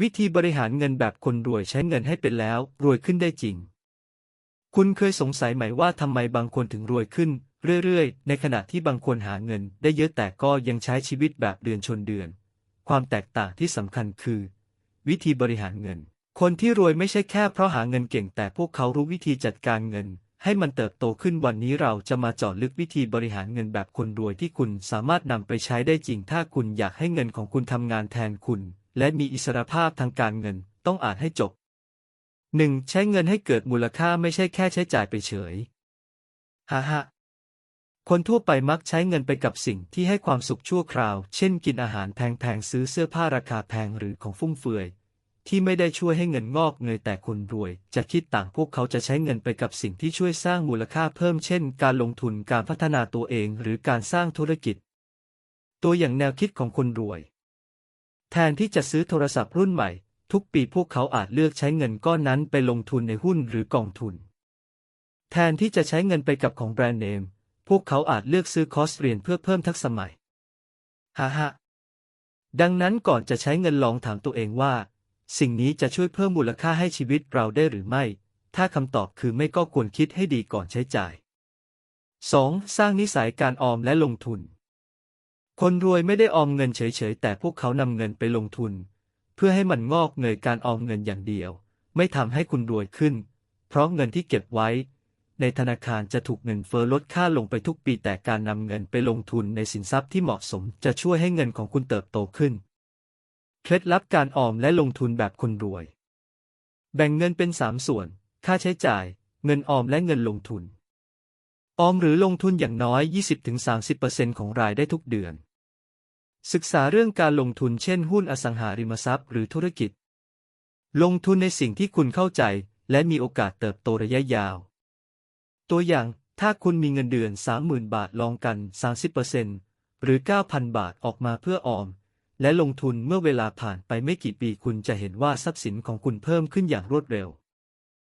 วิธีบริหารเงินแบบคนรวยใช้เงินให้เป็นแล้ว รวยขึ้นได้จริง คุณเคยสงสัยไหมว่าทำไมบางคนถึงรวยขึ้น เรื่อยๆ ในขณะที่บางคนหาเงินได้เยอะแต่ก็ยังใช้ชีวิตแบบเดือนชนเดือน ความแตกต่างที่สำคัญคือ วิธีบริหารเงิน คนที่รวยไม่ใช่แค่เพราะหาเงินเก่งแต่พวกเขารู้วิธีจัดการเงิน ให้มันเติบโตขึ้นวันนี้เราจะมาเจาะลึกวิธีบริหารเงินแบบคนรวยที่คุณสามารถนำไปใช้ได้จริง ถ้าคุณอยากให้เงินของคุณทำงานแทนคุณ และมีอิสรภาพทางการเงินต้องอ่านให้จบ 1. ใช้เงินให้เกิดมูลค่าไม่ใช่แค่ใช้จ่ายไปเฉยฮ่าฮคนทั่วไปมักใช้เงินไปกับสิ่งที่ให้ความสุขชั่วคราว เช่น กินอาหารแพงๆ ซื้อเสื้อผ้าราคาแพงหรือของฟุ่มเฟือย ที่ไม่ได้ช่วยให้เงินงอกเงยแต่คนรวย จะคิดต่างพวกเขาจะใช้เงินไปกับสิ่งที่ช่วยสร้างมูลค่าเพิ่ม เช่น การลงทุน การพัฒนาตัวเอง หรือการสร้างธุรกิจ ตัวอย่างแนวคิดของคนรวย แทนที่จะซื้อโทรศัพท์รุ่นใหม่ ทุกปีพวกเขาอาจเลือกใช้เงินก้อนนั้นไปลงทุนในหุ้นหรือกองทุน แทนที่จะใช้เงินไปกับของแบรนด์เนม พวกเขาอาจเลือกซื้อคอร์สเรียนเพื่อเพิ่มทักษะใหม่ฮ่าฮ่าดังนั้นก่อนจะใช้เงินลองถามตัวเองว่า สิ่งนี้จะช่วยเพิ่มมูลค่าให้ชีวิตเราได้หรือไม่ ถ้าคำตอบคือไม่ก็ควรคิดให้ดีก่อนใช้จ่าย 2. สร้างนิสัยการออมและลงทุน คนรวยไม่ได้ออมเงินเฉยๆ แต่พวกเขานำเงินไปลงทุน เพื่อให้มันงอกเงยการออมเงินอย่างเดียว ไม่ทำให้คุณรวยขึ้น เพราะเงินที่เก็บไว้ ในธนาคารจะถูกเงินเฟ้อลดค่าลงไปทุกปีแต่การนำเงินไปลงทุนในสินทรัพย์ที่เหมาะสมจะช่วยให้เงินของคุณเติบโตขึ้น เคล็ดลับการออมและลงทุนแบบคนรวย แบ่งเงินเป็นสามส่วน ค่าใช้จ่าย เงินออมและเงินลงทุน ออมหรือลงทุนอย่างน้อย 20-30%ของรายได้ทุกเดือน ศึกษาเรื่องการลงทุนเช่นหุ้นอสังหาริมทรัพย์หรือธุรกิจ ลงทุนในสิ่งที่คุณเข้าใจ และมีโอกาสเติบโตระยะยาว ตัวอย่างถ้าคุณมีเงินเดือน 30,000 บาทลองกัน 30%หรือ 9,000 บาทออกมาเพื่อออม และลงทุนเมื่อเวลาผ่านไปไม่กี่ปีคุณจะเห็นว่าทรัพย์สินของคุณเพิ่มขึ้นอย่างรวดเร็ว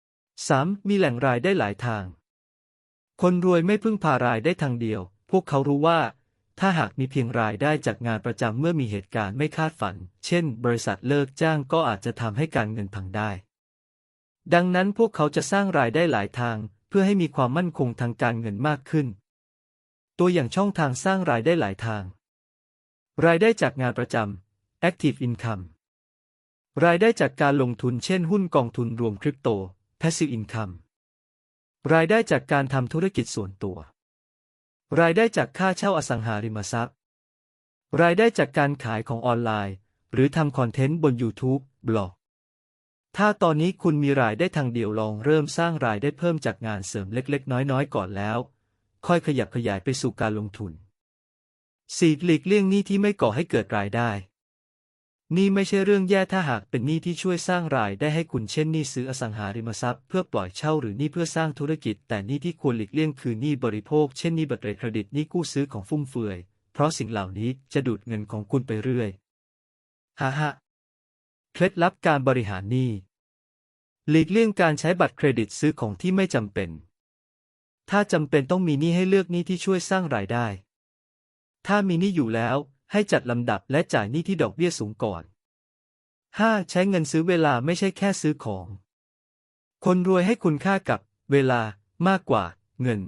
3. มีแหล่งรายได้หลายทาง คนรวยไม่พึ่งพารายได้ทางเดียว พวกเขารู้ว่า ถ้าหากมีเพียงรายได้จากงานประจำเมื่อมีเหตุการณ์ไม่คาดฝัน เช่น บริษัทเลิกจ้างก็อาจจะทำให้การเงินพังได้ ดังนั้นพวกเขาจะสร้างรายได้หลายทาง เพื่อให้มีความมั่นคงทางการเงินมากขึ้น ตัวอย่างช่องทางสร้างรายได้หลายทาง รายได้จากงานประจำ active income รายได้จากการลงทุนเช่นหุ้นกองทุนรวมคริปโต passive income รายได้จากการทำธุรกิจส่วนตัว รายได้จากค่าเช่าอสังหาริมทรัพย์ รายได้จากการขายของออนไลน์ หรือทำคอนเทนต์บน YouTube บล็อก ถ้าตอนนี้คุณมีรายได้ทางเดียวลองเริ่มสร้างรายได้เพิ่มจากงานเสริมเล็กๆ น้อยๆ ก่อนแล้ว ค่อยขยับขยายไปสู่การลงทุน 4. หลีกเลี่ยงหนี้ที่ไม่ก่อให้เกิดรายได้ นี่ไม่ใช่เรื่องแย่ถ้าหากเป็นหนี้ที่ช่วยสร้างรายได้ให้คุณเช่นหนี้ซื้ออสังหาริมทรัพย์เพื่อปล่อยเช่าหรือหนี้เพื่อสร้างธุรกิจ แต่หนี้ที่ควรหลีกเลี่ยงคือหนี้บริโภค เช่นหนี้บัตรเครดิตหนี้กู้ซื้อของฟุ่มเฟือย เพราะสิ่งเหล่านี้จะดูดเงินของคุณไปเรื่อยฮ่าฮ่าเคล็ดลับการบริหารหนี้หลีกเลี่ยงการใช้บัตรเครดิตซื้อของที่ไม่จำเป็น ถ้าจำเป็นต้องมีหนี้ให้เลือกหนี้ที่ช่วยสร้างรายได้ ถ้ามีหนี้อยู่แล้ว ให้จัดลำดับและจ่ายหนี้ที่ดอกเบี้ยสูงก่อน 5. ใช้เงินซื้อเวลาไม่ใช่แค่ซื้อของ คนรวยให้คุณค่ากับเวลามากกว่าเงิน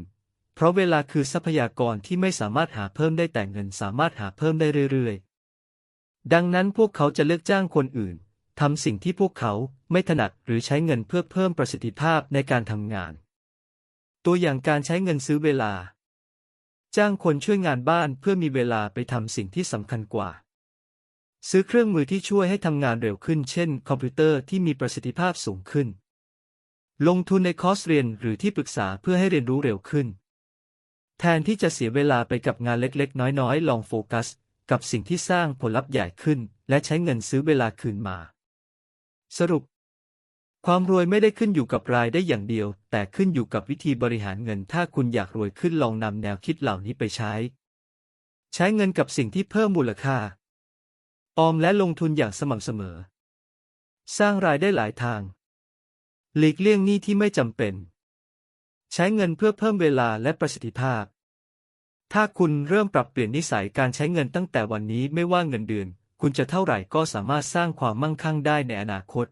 เพราะเวลาคือทรัพยากรที่ไม่สามารถหาเพิ่มได้แต่เงินสามารถหาเพิ่มได้เรื่อยๆ ดังนั้นพวกเขาจะเลือกจ้างคนอื่นทำสิ่งที่พวกเขาไม่ถนัดหรือใช้เงินเพื่อเพิ่มประสิทธิภาพในการทำงาน ตัวอย่างการใช้เงินซื้อเวลา จ้างคนช่วยงานบ้านเพื่อมีเวลาไปทำสิ่งที่สำคัญกว่า ซื้อเครื่องมือที่ช่วยให้ทำงานเร็วขึ้น เช่น คอมพิวเตอร์ที่มีประสิทธิภาพสูงขึ้น ลงทุนในคอร์สเรียนหรือที่ปรึกษาเพื่อให้เรียนรู้เร็วขึ้น แทนที่จะเสียเวลาไปกับงานเล็กๆ น้อยๆ ลองโฟกัส กับสิ่งที่สร้างผลลัพธ์ใหญ่ขึ้น และใช้เงินซื้อเวลาคืนมา สรุป ความรวยไม่ได้ขึ้นอยู่กับรายได้อย่างเดียว แต่ขึ้นอยู่กับวิธีบริหารเงิน ถ้าคุณอยากรวยขึ้นลองนำแนวคิดเหล่านี้ไปใช้ ใช้เงินกับสิ่งที่เพิ่มมูลค่า ออมและลงทุนอย่างสม่ำเสมอ สร้างรายได้หลายทาง หลีกเลี่ยงหนี้ที่ไม่จำเป็น ใช้เงินเพื่อเพิ่มเวลาและประสิทธิภาพ ถ้าคุณเริ่มปรับเปลี่ยนนิสัยการใช้เงินตั้งแต่วันนี้ไม่ว่าเงินเดือน คุณจะเท่าไหร่ก็สามารถสร้างความมั่งคั่งได้ในอนาคต